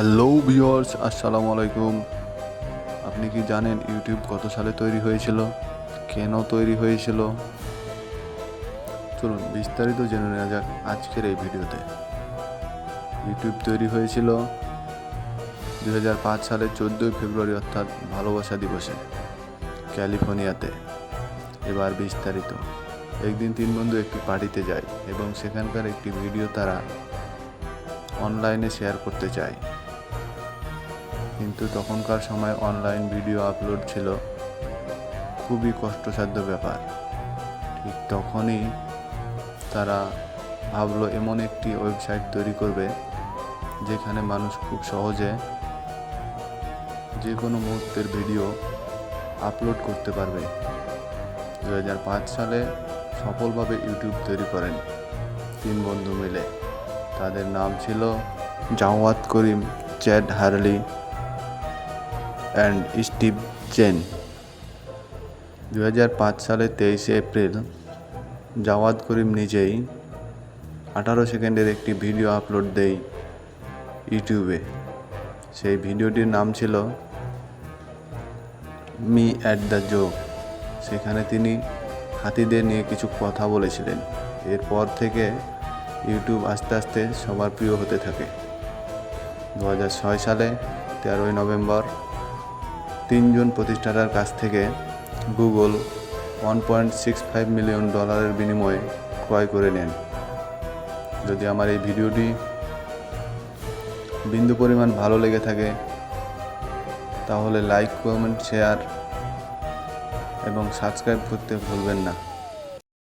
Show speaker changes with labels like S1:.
S1: Hello viewers আসসালামু আলাইকুম আপনি কি জানেন ইউটিউব কত সালে তৈরি হয়েছিল? কেন তৈরি হয়েছিল? চলুন বিস্তারিত জেনে নেওয়া যাক আজকের এই ভিডিওতে। ইউটিউব তৈরি হয়েছিল দু হাজার পাঁচ সালের চোদ্দোই ফেব্রুয়ারি, অর্থাৎ ভালোবাসা দিবসে, ক্যালিফোর্নিয়াতে। এবার বিস্তারিত। একদিন তিন বন্ধু একটি পার্টিতে যায় এবং সেখানকার একটি ভিডিও তারা অনলাইনে শেয়ার করতে চায়। কিন্তু তখনকার সময় অনলাইন ভিডিও আপলোড ছিল। খুবই কষ্টসাধ্য ব্যাপার। ঠিক তখনই তারা ভাবলো, এমন একটি ওয়েবসাইট তৈরি করবে যেখানে মানুষ খুব সহজে যে কোনো মুহূর্তের ভিডিও আপলোড করতে পারবে। দু হাজার পাঁচ সালে সফলভাবে ইউটিউব তৈরি করেন তিন বন্ধু মিলে। তাদের নাম ছিল Jawed Karim Chad Hurley and Steve Chen দু সালের তেইশে এপ্রিল, জাওয়াদ করিম নিজেই আঠারো সেকেন্ডের একটি ভিডিও আপলোড দেই ইউটিউবে। সেই ভিডিওটির নাম ছিল মি অ্যাট দ্য জোক সেখানে তিনি হাতিদের নিয়ে কিছু কথা বলেছিলেন। এরপর থেকে ইউটিউব আস্তে আস্তে সবার প্রিয় হতে থাকে। দু হাজার ছয় সালে তেরোই নভেম্বর তিনজন প্রতিষ্ঠাতার কাছ থেকে Google one point six five million ডলারের বিনিময়ে ক্রয় করে নেন। যদি আমার এই ভিডিওটি বিন্দু পরিমাণ ভালো লেগে থাকে, তাহলে লাইক কমেন্ট শেয়ার এবং সাবস্ক্রাইব করতে ভুলবেন না।